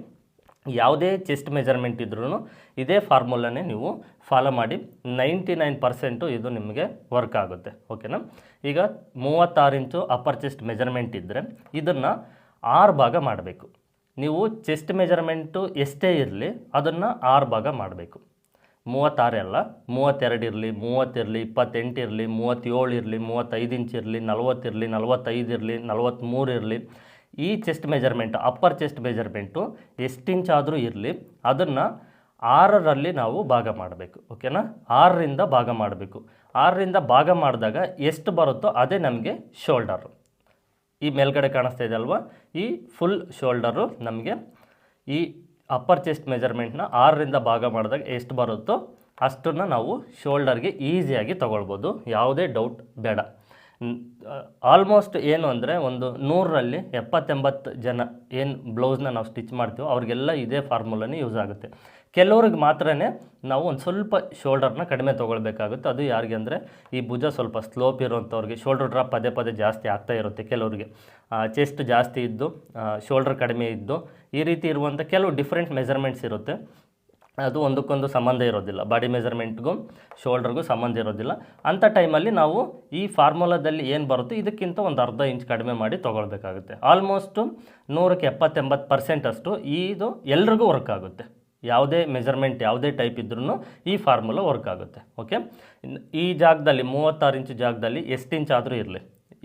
ಯಾವುದೇ ಚೆಸ್ಟ್ ಮೆಜರ್ಮೆಂಟ್ ಇದ್ರೂ ಇದೇ ಫಾರ್ಮುಲಾನೇ ನೀವು ಫಾಲೋ ಮಾಡಿ ನೈಂಟಿ ನೈನ್ ಪರ್ಸೆಂಟು ಇದು ನಿಮಗೆ ವರ್ಕ್ ಆಗುತ್ತೆ, ಓಕೆನಾ? ಈಗ ಮೂವತ್ತಾರು ಇಂಚು ಅಪ್ಪರ್ ಚೆಸ್ಟ್ ಮೆಜರ್ಮೆಂಟ್ ಇದ್ದರೆ ಇದನ್ನು ಆರು ಭಾಗ ಮಾಡಬೇಕು. ನೀವು ಚೆಸ್ಟ್ ಮೆಜರ್ಮೆಂಟು ಎಷ್ಟೇ ಇರಲಿ ಅದನ್ನು ಆರು ಭಾಗ ಮಾಡಬೇಕು. ಮೂವತ್ತಾರು ಅಲ್ಲ, ಮೂವತ್ತೆರಡು ಇರಲಿ, ಮೂವತ್ತಿರಲಿ, ಇಪ್ಪತ್ತೆಂಟು ಇರಲಿ, ಮೂವತ್ತೇಳು ಇರಲಿ, ಮೂವತ್ತೈದು ಇಂಚ್ ಇರಲಿ ನಲ್ವತ್ತಿರಲಿ ನಲ್ವತ್ತೈದು ಇರಲಿ, ನಲ್ವತ್ತ್ಮೂರು ಇರಲಿ ಈ chest measurement upper chest measurement ಎಷ್ಟು ಇಂಚ್ ಆದರೂ ಇರಲಿ, ಅದನ್ನು ಆರರಲ್ಲಿ ನಾವು ಭಾಗ ಮಾಡಬೇಕು ಓಕೆನಾ ಆರರಿಂದ ಭಾಗ ಮಾಡಬೇಕು. ಆರರಿಂದ ಭಾಗ ಮಾಡಿದಾಗ ಎಷ್ಟು ಬರುತ್ತೋ ಅದೇ ನಮಗೆ ಶೋಲ್ಡರು ಈ ಮೇಲ್ಗಡೆ ಕಾಣಿಸ್ತಾ ಇದೆ ಅಲ್ವಾ? ಈ ಫುಲ್ ಶೋಲ್ಡರು ನಮಗೆ ಈ ಅಪ್ಪರ್ ಚೆಸ್ಟ್ ಮೆಜರ್ಮೆಂಟ್ನ ಆರರಿಂದ ಭಾಗ ಮಾಡಿದಾಗ ಎಷ್ಟು ಬರುತ್ತೋ ಅಷ್ಟನ್ನು ನಾವು ಶೋಲ್ಡರ್ಗೆ ಈಸಿಯಾಗಿ ತೊಗೊಳ್ಬೋದು. ಯಾವುದೇ ಡೌಟ್ ಬೇಡ. ಆಲ್ಮೋಸ್ಟ್ ಏನು ಅಂದರೆ ಒಂದು ನೂರರಲ್ಲಿ ಎಪ್ಪತ್ತೆಂಬತ್ತು ಜನ ಏನು ಬ್ಲೌಸ್ನ ನಾವು ಸ್ಟಿಚ್ ಮಾಡ್ತೀವೋ ಅವ್ರಿಗೆಲ್ಲ ಇದೇ ಫಾರ್ಮುಲಾನೇ ಯೂಸ್ ಆಗುತ್ತೆ. ಕೆಲವ್ರಿಗೆ ಮಾತ್ರ ನಾವು ಒಂದು ಸ್ವಲ್ಪ ಶೋಲ್ಡರ್ನ ಕಡಿಮೆ ತೊಗೊಳ್ಬೇಕಾಗುತ್ತೆ. ಅದು ಯಾರಿಗೆ ಅಂದರೆ ಈ ಭುಜ ಸ್ವಲ್ಪ ಸ್ಲೋಪ್ ಇರೋಂಥವ್ರಿಗೆ ಶೋಲ್ಡರ್ ಡ್ರಾಪ್ ಪದೇ ಪದೇ ಜಾಸ್ತಿ ಆಗ್ತಾ ಇರುತ್ತೆ ಕೆಲವರಿಗೆ. ಚೆಸ್ಟ್ ಜಾಸ್ತಿ ಇದ್ದು ಶೋಲ್ಡರ್ ಕಡಿಮೆ ಇದ್ದು ಈ ರೀತಿ ಇರುವಂಥ ಕೆಲವು ಡಿಫ್ರೆಂಟ್ ಮೆಜರ್ಮೆಂಟ್ಸ್ ಇರುತ್ತೆ. ಅದು ಒಂದಕ್ಕೊಂದು ಸಂಬಂಧ ಇರೋದಿಲ್ಲ. ಬಾಡಿ ಮೆಜರ್ಮೆಂಟ್ಗೂ ಶೋಲ್ಡ್ರಿಗೂ ಸಂಬಂಧ ಇರೋದಿಲ್ಲ. ಅಂಥ ಟೈಮಲ್ಲಿ ನಾವು ಈ ಫಾರ್ಮುಲಾದಲ್ಲಿ ಏನು ಬರುತ್ತೋ? ಇದಕ್ಕಿಂತ ಒಂದು ಅರ್ಧ ಇಂಚ್ ಕಡಿಮೆ ಮಾಡಿ ತೊಗೊಳ್ಬೇಕಾಗುತ್ತೆ. ಆಲ್ಮೋಸ್ಟು ನೂರಕ್ಕೆ ಎಪ್ಪತ್ತೆಂಬತ್ತು ಪರ್ಸೆಂಟ್ ಅಷ್ಟು ಇದು ಎಲ್ರಿಗೂ ವರ್ಕ್ ಆಗುತ್ತೆ. ಯಾವುದೇ ಮೆಜರ್ಮೆಂಟ್ ಯಾವುದೇ ಟೈಪ್ ಇದ್ರೂ ಈ ಫಾರ್ಮುಲಾ ವರ್ಕ್ ಆಗುತ್ತೆ. ಓಕೆ ಈ ಜಾಗದಲ್ಲಿ, ಮೂವತ್ತಾರು ಇಂಚು ಜಾಗದಲ್ಲಿ ಎಷ್ಟು ಇಂಚ್ ಆದರೂ ಇರಲಿ.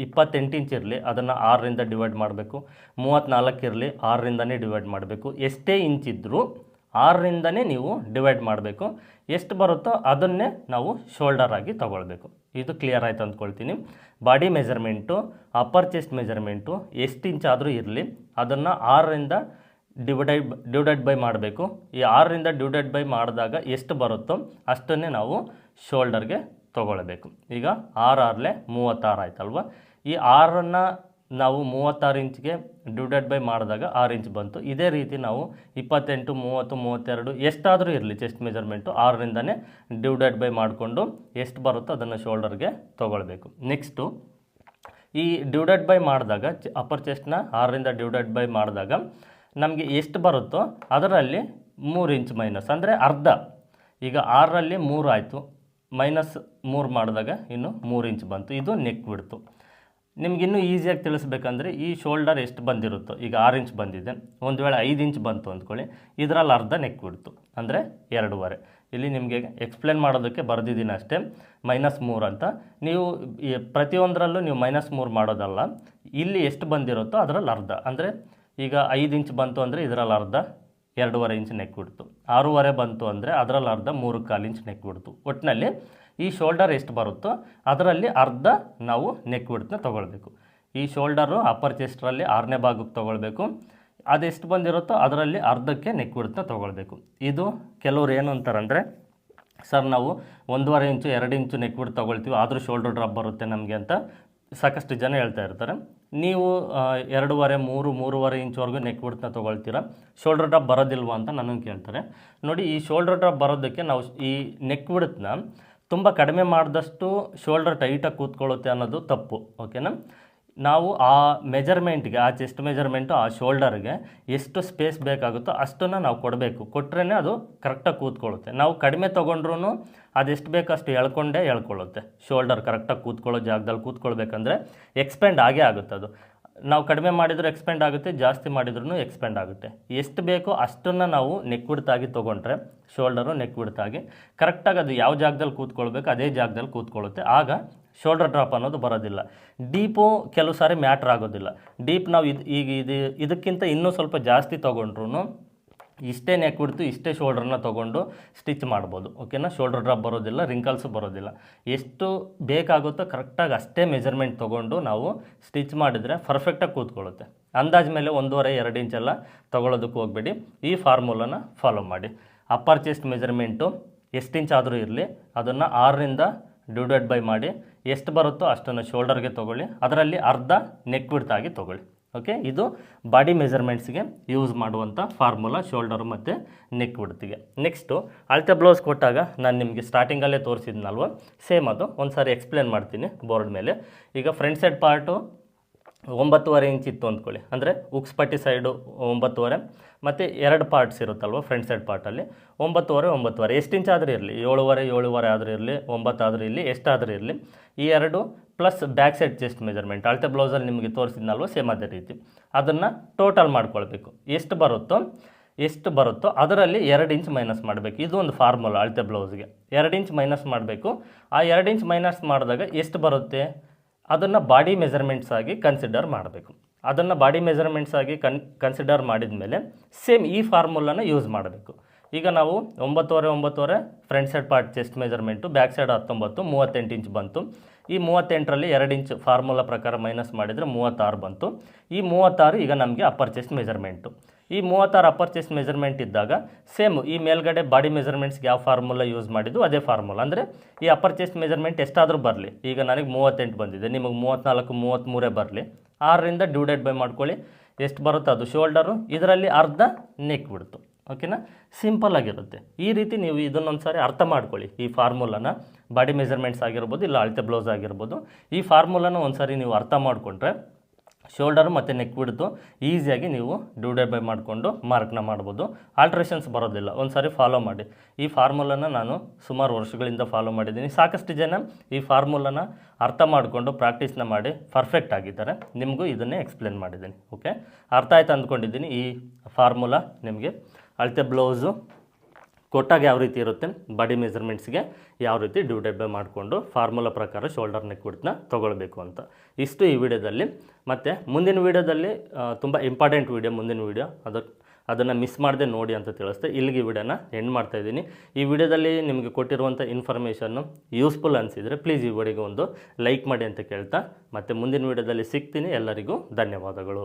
ಇಪ್ಪತ್ತೆಂಟು ಇಂಚ್ ಇರಲಿ, ಅದನ್ನು ಆರರಿಂದ ಡಿವೈಡ್ ಮಾಡಬೇಕು. ಮೂವತ್ತ್ನಾಲ್ಕು ಇರಲಿ, ಆರರಿಂದನೇ ಡಿವೈಡ್ ಮಾಡಬೇಕು. ಎಷ್ಟೇ ಇಂಚ್ ಇದ್ದರೂ ಆರರಿಂದನೇ ನೀವು ಡಿವೈಡ್ ಮಾಡಬೇಕು. ಎಷ್ಟು ಬರುತ್ತೋ ಅದನ್ನೇ ನಾವು ಶೋಲ್ಡರ್ ಆಗಿ ತೊಗೊಳ್ಬೇಕು. ಇದು ಕ್ಲಿಯರ್ ಆಯಿತು ಅಂದ್ಕೊಳ್ತೀನಿ. Body measurement upper chest measurement ಎಷ್ಟು ಇಂಚ್ ಆದರೂ ಇರಲಿ. ಅದನ್ನು ಆರರಿಂದ ಡಿವೈಡ್ ಡಿವೈಡ್ ಬೈ ಮಾಡಬೇಕು. ಈ ಆರರಿಂದ ಡಿವೈಡ್ ಬೈ ಮಾಡಿದಾಗ ಎಷ್ಟು ಬರುತ್ತೋ ಅಷ್ಟನ್ನೇ ನಾವು ಶೋಲ್ಡರ್ಗೆ ತೊಗೊಳ್ಬೇಕು. ಈಗ ಆರು ಆರಲೆ ಮೂವತ್ತಾರು ಆಯ್ತಲ್ವ? ಈ ಆರನ್ನು ನಾವು ಮೂವತ್ತಾರು ಇಂಚ್ಗೆ ಡಿವೈಡೆಡ್ ಬೈ ಮಾಡಿದಾಗ ಆರು ಇಂಚ್ ಬಂತು. ಇದೇ ರೀತಿ ನಾವು ಇಪ್ಪತ್ತೆಂಟು, ಮೂವತ್ತು, ಮೂವತ್ತೆರಡು ಎಷ್ಟಾದರೂ ಇರಲಿ ಚೆಸ್ಟ್ ಮೆಜರ್ಮೆಂಟು ಆರರಿಂದನೇ ಡಿವೈಡೆಡ್ ಬೈ ಮಾಡಿಕೊಂಡು ಎಷ್ಟು ಬರುತ್ತೋ ಅದನ್ನು ಶೋಲ್ಡರ್ಗೆ ತೊಗೊಳ್ಬೇಕು. ನೆಕ್ಸ್ಟು ಈ ಡಿವೈಡೆಡ್ ಬೈ ಮಾಡಿದಾಗ ಅಪ್ಪರ್ ಚೆಸ್ಟ್ನ ಆರರಿಂದ ಡಿವೈಡೆಡ್ ಬೈ ಮಾಡಿದಾಗ ನಮಗೆ ಎಷ್ಟು ಬರುತ್ತೋ ಅದರಲ್ಲಿ ಮೂರು ಇಂಚ್ ಮೈನಸ್ ಅಂದರೆ ಅರ್ಧ. ಈಗ ಆರರಲ್ಲಿ ಮೂರು ಆಯಿತು. ಮೈನಸ್ ಮೂರು ಮಾಡಿದಾಗ ಇನ್ನು ಮೂರು ಇಂಚ್ ಬಂತು. ಇದು ನೆಕ್ ಬಿಡ್ತು ನಿಮ್ಗಿನ್ನೂ ಈಸಿಯಾಗಿ ತಿಳಿಸ್ಬೇಕಂದ್ರೆ ಈ ಶೋಲ್ಡರ್ ಎಷ್ಟು ಬಂದಿರುತ್ತೋ, ಈಗ ಆರು ಇಂಚ್ ಬಂದಿದೆ. ಒಂದು ವೇಳೆ ಐದು ಇಂಚ್ ಬಂತು ಅಂದ್ಕೊಳ್ಳಿ, ಇದರಲ್ಲಿ ಅರ್ಧ ನೆಕ್ ಬಿಡ್ತು. ಅಂದರೆ ಎರಡೂವರೆ. ಇಲ್ಲಿ ನಿಮಗೆ ಎಕ್ಸ್ಪ್ಲೇನ್ ಮಾಡೋದಕ್ಕೆ ಬರೆದಿದ್ದೀನಿ ಅಷ್ಟೇ. ಮೈನಸ್ ಮೂರು ಅಂತ. ನೀವು ಪ್ರತಿಯೊಂದರಲ್ಲೂ ನೀವು ಮೈನಸ್ ಮೂರು ಮಾಡೋದಲ್ಲ. ಇಲ್ಲಿ ಎಷ್ಟು ಬಂದಿರುತ್ತೋ ಅದರಲ್ಲಿ ಅರ್ಧ. ಅಂದರೆ ಈಗ ಐದು ಇಂಚ್ ಬಂತು ಅಂದರೆ ಇದರಲ್ಲಿ ಅರ್ಧ ಎರಡೂವರೆ ಇಂಚ್ ನೆಕ್ ಬಿಡ್ತು. ಆರೂವರೆ ಬಂತು ಅಂದರೆ ಅದರಲ್ಲಿ ಅರ್ಧ ಮೂರು ಕಾಲು ಇಂಚ್ ನೆಕ್ ಬಿಡ್ತು. ಒಟ್ಟಿನಲ್ಲಿ ಈ ಶೋಲ್ಡರ್ ಎಷ್ಟು ಬರುತ್ತೋ ಅದರಲ್ಲಿ ಅರ್ಧ ನಾವು ನೆಕ್ ಬಿಡ್ತನ್ನ ತೊಗೊಳ್ಬೇಕು. ಈ ಶೋಲ್ಡರು ಅಪ್ಪರ್ ಚೆಸ್ಟ್ರಲ್ಲಿ ಆರನೇ ಭಾಗಕ್ಕೆ ತೊಗೊಳ್ಬೇಕು. ಅದೆಷ್ಟು ಬಂದಿರುತ್ತೋ ಅದರಲ್ಲಿ ಅರ್ಧಕ್ಕೆ ನೆಕ್ ಬಿಡ್ತನ್ನ ತೊಗೊಳ್ಬೇಕು. ಇದು ಕೆಲವ್ರು ಏನು ಅಂತಾರಂದರೆ, ಸರ್, ನಾವು ಒಂದೂವರೆ ಇಂಚು, ಎರಡು ಇಂಚು ನೆಕ್ ಬಿಟ್ಟು ತೊಗೊಳ್ತೀವಿ, ಆದರೂ ಶೋಲ್ಡರ್ ಡ್ರಾಪ್ ಬರುತ್ತೆ ನಮಗೆ ಅಂತ ಸಾಕಷ್ಟು ಜನ ಹೇಳ್ತಾ ಇರ್ತಾರೆ. ನೀವು ಎರಡೂವರೆ, ಮೂರು, ಮೂರುವರೆ ಇಂಚ್ವರೆಗೂ ನೆಕ್ ಬಿಡ್ತನ್ನ ತೊಗೊಳ್ತೀರಾ? ಶೋಲ್ಡರ್ ಡ್ರಾಪ್ ಬರೋದಿಲ್ವಾ ಅಂತ ನನಗೆ ಕೇಳ್ತಾರೆ. ನೋಡಿ, ಈ ಶೋಲ್ಡರ್ ಡ್ರಾಪ್ ಬರೋದಕ್ಕೆ ನಾವು ಈ ನೆಕ್ ಬಿಡ್ತನ್ನ ತುಂಬ ಕಡಿಮೆ ಮಾಡಿದಷ್ಟು ಶೋಲ್ಡರ್ ಟೈಟಾಗಿ ಕೂತ್ಕೊಳ್ಳುತ್ತೆ ಅನ್ನೋದು ತಪ್ಪು ಓಕೆನಾ ನಾವು ಆ ಮೆಜರ್ಮೆಂಟ್ಗೆ ಆ ಚೆಸ್ಟ್ ಮೆಜರ್ಮೆಂಟು ಆ ಶೋಲ್ಡರ್ಗೆ ಎಷ್ಟು ಸ್ಪೇಸ್ ಬೇಕಾಗುತ್ತೋ ಅಷ್ಟನ್ನು ನಾವು ಕೊಡಬೇಕು. ಕೊಟ್ಟರೆ ಅದು ಕರೆಕ್ಟಾಗಿ ಕೂತ್ಕೊಳ್ಳುತ್ತೆ. ನಾವು ಕಡಿಮೆ ತೊಗೊಂಡ್ರೂ ಅದೆಷ್ಟು ಬೇಕೋ ಅಷ್ಟು ಎಳ್ಕೊಂಡೇ ಎಳ್ಕೊಳ್ಳುತ್ತೆ. ಶೋಲ್ಡರ್ ಕರೆಕ್ಟಾಗಿ ಕೂತ್ಕೊಳ್ಳೋ ಜಾಗದಲ್ಲಿ ಕೂತ್ಕೊಳ್ಬೇಕಂದ್ರೆ ಎಕ್ಸ್ಪೆಂಡ್ ಆಗೇ ಆಗುತ್ತೆ ಅದು. ನಾವು ಕಡಿಮೆ ಮಾಡಿದರೂ ಎಕ್ಸ್ಪೆಂಡ್ ಆಗುತ್ತೆ, ಜಾಸ್ತಿ ಮಾಡಿದ್ರೂ ಎಕ್ಸ್ಪೆಂಡ್ ಆಗುತ್ತೆ. ಎಷ್ಟು ಬೇಕೋ ಅಷ್ಟನ್ನು ನಾವು ನೆಕ್ ಬಿಡ್ತಾಗಿ ತೊಗೊಂಡ್ರೆ, ಶೋಲ್ಡರು ನೆಕ್ ಬಿಡ್ತಾಗಿ ಕರೆಕ್ಟಾಗಿ ಅದು ಯಾವ ಜಾಗದಲ್ಲಿ ಕೂತ್ಕೊಳ್ಬೇಕು ಅದೇ ಜಾಗದಲ್ಲಿ ಕೂತ್ಕೊಳ್ಳುತ್ತೆ. ಆಗ ಶೋಲ್ಡರ್ ಡ್ರಾಪ್ ಅನ್ನೋದು ಬರೋದಿಲ್ಲ. ಡೀಪು ಕೆಲವು ಸಾರಿ ಮ್ಯಾಟ್ರ್ ಆಗೋದಿಲ್ಲ. ಡೀಪ್ ನಾವು ಇದು ಈಗ ಇದು ಇದಕ್ಕಿಂತ ಇನ್ನೂ ಸ್ವಲ್ಪ ಜಾಸ್ತಿ ತೊಗೊಂಡ್ರು ಇಷ್ಟೇ ನೆಕ್ ಬಿಡ್ತು ಇಷ್ಟೇ ಶೋಲ್ಡ್ರನ್ನ ತೊಗೊಂಡು ಸ್ಟಿಚ್ ಮಾಡ್ಬೋದು ಓಕೆನಾ ಶೋಲ್ಡರ್ ಡ್ರಾಪ್ ಬರೋದಿಲ್ಲ ರಿಂಕಲ್ಸು ಬರೋದಿಲ್ಲ. ಎಷ್ಟು ಬೇಕಾಗುತ್ತೋ ಕರೆಕ್ಟಾಗಿ ಅಷ್ಟೇ ಮೆಜರ್ಮೆಂಟ್ ತೊಗೊಂಡು ನಾವು ಸ್ಟಿಚ್ ಮಾಡಿದರೆ ಪರ್ಫೆಕ್ಟಾಗಿ ಕೂತ್ಕೊಳ್ಳುತ್ತೆ. ಅಂದಾಜ ಮೇಲೆ ಒಂದೂವರೆ, ಎರಡು ಇಂಚೆಲ್ಲ ತೊಗೊಳೋದಕ್ಕೆ ಹೋಗಬೇಡಿ. ಈ ಫಾರ್ಮುಲಾನ ಫಾಲೋ ಮಾಡಿ. ಅಪ್ಪರ್ ಚೆಸ್ಟ್ ಮೆಜರ್ಮೆಂಟು ಎಷ್ಟು ಇಂಚ್ ಆದರೂ ಇರಲಿ, ಅದನ್ನು ಆರರಿಂದ ಡಿವೈಡ್ ಬೈ ಮಾಡಿ, ಎಷ್ಟು ಬರುತ್ತೋ ಅಷ್ಟನ್ನು ಶೋಲ್ಡರ್ಗೆ ತೊಗೊಳ್ಳಿ, ಅದರಲ್ಲಿ ಅರ್ಧ ನೆಕ್ ಬಿಡ್ತಾಗಿ ತೊಗೊಳ್ಳಿ. ಓಕೆ ಇದು ಬಾಡಿ ಮೆಜರ್ಮೆಂಟ್ಸ್ಗೆ ಯೂಸ್ ಮಾಡುವಂಥ ಫಾರ್ಮುಲಾ ಶೋಲ್ಡರ್ ಮತ್ತು ನೆಕ್ ಬಿಡ್ತಿಗೆ ನೆಕ್ಸ್ಟು ಅಳತೆ ಬ್ಲೌಸ್ ಕೊಟ್ಟಾಗ ನಾನು ನಿಮಗೆ ಸ್ಟಾರ್ಟಿಂಗಲ್ಲೇ ತೋರಿಸಿದ್ನಲ್ವ? ಸೇಮ್ ಅದು. ಒಂದು ಸಾರಿ ಎಕ್ಸ್ಪ್ಲೇನ್ ಮಾಡ್ತೀನಿ ಬೋರ್ಡ್ ಮೇಲೆ. ಈಗ ಫ್ರಂಟ್ ಸೈಡ್ ಪಾರ್ಟು ಒಂಬತ್ತುವರೆ ಇಂಚ್ ಇತ್ತು ಅಂದ್ಕೊಳ್ಳಿ. ಅಂದರೆ ಉಕ್ಸ್ ಪಟ್ಟಿ ಸೈಡು ಒಂಬತ್ತುವರೆ, ಮತ್ತು ಎರಡು ಪಾರ್ಟ್ಸ್ ಇರುತ್ತಲ್ವ ಫ್ರಂಟ್ ಸೈಡ್ ಪಾರ್ಟಲ್ಲಿ ಒಂಬತ್ತುವರೆ ಒಂಬತ್ತುವರೆ. ಎಷ್ಟು ಇಂಚ್ ಆದರೂ ಇರಲಿ. ಏಳುವರೆ ಏಳುವರೆ ಆದರೂ ಇರಲಿ, ಒಂಬತ್ತಾದರೂ ಇರಲಿ, ಎಷ್ಟಾದರೂ ಇರಲಿ. ಈ ಎರಡು plus back side chest measurement ಅಳತೆ ಬ್ಲೌಸಲ್ಲಿ ನಿಮಗೆ ತೋರಿಸಿದ್ನಲ್ವ ಸೇಮ್ ಅದೇ ರೀತಿ. ಅದನ್ನು ಟೋಟಲ್ ಮಾಡ್ಕೊಳ್ಬೇಕು. ಎಷ್ಟು ಬರುತ್ತೋ ಎಷ್ಟು ಬರುತ್ತೋ ಅದರಲ್ಲಿ ಎರಡು ಇಂಚ್ ಮೈನಸ್ ಮಾಡಬೇಕು. ಇದು ಒಂದು ಫಾರ್ಮುಲಾ ಅಳತೆ ಬ್ಲೌಸ್ಗೆ ಎರಡು ಇಂಚ್ ಮೈನಸ್ ಮಾಡಬೇಕು. ಆ ಎರಡು ಇಂಚ್ ಮೈನಸ್ ಮಾಡಿದಾಗ ಎಷ್ಟು ಬರುತ್ತೆ? ಅದನ್ನು ಬಾಡಿ ಮೆಜರ್ಮೆಂಟ್ಸ್ ಆಗಿ ಕನ್ಸಿಡರ್ ಮಾಡಬೇಕು. ಅದನ್ನು ಬಾಡಿ ಮೆಜರ್ಮೆಂಟ್ಸ್ ಆಗಿ ಕನ್ ಕನ್ಸಿಡರ್ ಮಾಡಿದ ಮೇಲೆ ಸೇಮ್ ಈ ಫಾರ್ಮುಲಾನ ಯೂಸ್ ಮಾಡಬೇಕು. ಈಗ ನಾವು ಒಂಬತ್ತುವರೆ ಒಂಬತ್ತುವರೆ front side part chest measurement back side ಹತ್ತೊಂಬತ್ತು, ಮೂವತ್ತೆಂಟು ಇಂಚ್ ಬಂತು. ಈ ಮೂವತ್ತೆಂಟರಲ್ಲಿ ಎರಡು ಇಂಚ್ ಫಾರ್ಮುಲಾ ಪ್ರಕಾರ ಮೈನಸ್ ಮಾಡಿದರೆ ಮೂವತ್ತಾರು ಬಂತು. ಈ ಮೂವತ್ತಾರು ಈಗ ನಮಗೆ ಅಪ್ಪರ್ ಚೆಸ್ಟ್ ಮೆಜರ್ಮೆಂಟು ಈ ಮೂವತ್ತಾರು ಅಪ್ಪರ್ ಚೆಸ್ಟ್ ಮೆಜರ್ಮೆಂಟ್ ಇದ್ದಾಗ ಸೇಮ್ ಈ ಮೇಲ್ಗಡೆ ಬಾಡಿ ಮೆಜರ್ಮೆಂಟ್ಸ್ಗೆ ಯಾವ ಫಾರ್ಮುಲಾ ಯೂಸ್ ಮಾಡಿದ್ದು ಅದೇ ಫಾರ್ಮುಲಾ ಅಂದರೆ ಈ ಅಪ್ಪರ್ ಚೆಸ್ಟ್ ಮೆಜರ್ಮೆಂಟ್ ಎಷ್ಟಾದರೂ ಬರಲಿ. ಈಗ ನನಗೆ ಮೂವತ್ತೆಂಟು ಬಂದಿದೆ. ನಿಮಗೆ ಮೂವತ್ತ್ನಾಲ್ಕು ಮೂವತ್ತ್ಮೂರೇ ಬರಲಿ. ಆರರಿಂದ ಡಿವೈಡೆಡ್ ಬೈ ಮಾಡ್ಕೊಳ್ಳಿ. ಎಷ್ಟು ಬರುತ್ತೆ ಅದು? ಶೋಲ್ಡರು ಇದರಲ್ಲಿ ಅರ್ಧ ನೆಕ್ ಬಿಡ್ತು. ಓಕೆನಾ ಸಿಂಪಲ್ ಆಗಿರುತ್ತೆ. ಈ ರೀತಿ ನೀವು ಇದನ್ನೊಂದು ಸಾರಿ ಅರ್ಥ ಮಾಡ್ಕೊಳ್ಳಿ. ಈ ಫಾರ್ಮುಲಾನ ಬಾಡಿ ಮೆಜರ್ಮೆಂಟ್ಸ್ ಆಗಿರ್ಬೋದು, ಇಲ್ಲ ಅಳತೆ ಬ್ಲೌಸ್ ಆಗಿರ್ಬೋದು. ಈ ಫಾರ್ಮುಲಾನ ಒಂದು ಸಾರಿ ನೀವು ಅರ್ಥ ಮಾಡಿಕೊಂಡ್ರೆ ಶೋಲ್ಡರ್ ಮತ್ತು ನೆಕ್ ಬಿಡ್ತು ಈಸಿಯಾಗಿ ನೀವು ಡಿವೈಡ್ ಬೈ ಮಾಡಿಕೊಂಡು ಮಾರ್ಕ್ನ ಮಾಡ್ಬೋದು. ಆಲ್ಟ್ರೇಷನ್ಸ್ ಬರೋದಿಲ್ಲ. ಒಂದು ಸಾರಿ ಫಾಲೋ ಮಾಡಿ. ಈ ಫಾರ್ಮುಲಾನ ನಾನು ಸುಮಾರು ವರ್ಷಗಳಿಂದ ಫಾಲೋ ಮಾಡಿದ್ದೀನಿ. ಸಾಕಷ್ಟು ಜನ ಈ ಫಾರ್ಮುಲಾನ ಅರ್ಥ ಮಾಡಿಕೊಂಡು ಪ್ರಾಕ್ಟೀಸ್ನ ಮಾಡಿ ಪರ್ಫೆಕ್ಟ್ ಆಗಿದ್ದಾರೆ. ನಿಮಗೂ ಇದನ್ನೇ ಎಕ್ಸ್ಪ್ಲೇನ್ ಮಾಡಿದ್ದೀನಿ. ಓಕೆ ಅರ್ಥ ಆಯ್ತು ಅಂದ್ಕೊಂಡಿದ್ದೀನಿ ಈ ಫಾರ್ಮುಲಾ ನಿಮಗೆ. ಅಳತೆ ಬ್ಲೌಸು ಕೊಟ್ಟಾಗ ಯಾವ ರೀತಿ ಇರುತ್ತೆ? ಬಾಡಿ ಮೆಜರ್ಮೆಂಟ್ಸ್ಗೆ ಯಾವ ರೀತಿ ಡಿವೈಡೆಡ್ ಬೈ ಮಾಡಿಕೊಂಡು ಫಾರ್ಮುಲಾ ಪ್ರಕಾರ ಶೋಲ್ಡರ್ ನೆಕ್ ವಿಡ್ತ್ನ ತೊಗೊಳ್ಬೇಕು ಅಂತ. ಇಷ್ಟು ಈ ವಿಡಿಯೋದಲ್ಲಿ. ಮತ್ತು ಮುಂದಿನ ವಿಡಿಯೋದಲ್ಲಿ ತುಂಬ ಇಂಪಾರ್ಟೆಂಟ್ ವಿಡಿಯೋ ಮುಂದಿನ ವಿಡಿಯೋ ಅದು, ಅದನ್ನು ಮಿಸ್ ಮಾಡದೆ ನೋಡಿ ಅಂತ ತಿಳಿಸ್ತೆ ಇಲ್ಲಿಗೆ ಈ ವಿಡಿಯೋನ ಎಂಡ್ ಮಾಡ್ತಾ ಇದ್ದೀನಿ. ಈ ವಿಡಿಯೋದಲ್ಲಿ ನಿಮಗೆ ಕೊಟ್ಟಿರುವಂಥ ಇನ್ಫಾರ್ಮೇಷನ್ನು ಯೂಸ್ಫುಲ್ ಅನಿಸಿದರೆ ಪ್ಲೀಸ್ ಈ ವಿಡಿಯೋಗೆ ಒಂದು ಲೈಕ್ ಮಾಡಿ ಅಂತ ಕೇಳ್ತಾ. ಮತ್ತು ಮುಂದಿನ ವಿಡಿಯೋದಲ್ಲಿ ಸಿಗ್ತೀನಿ. ಎಲ್ಲರಿಗೂ ಧನ್ಯವಾದಗಳು.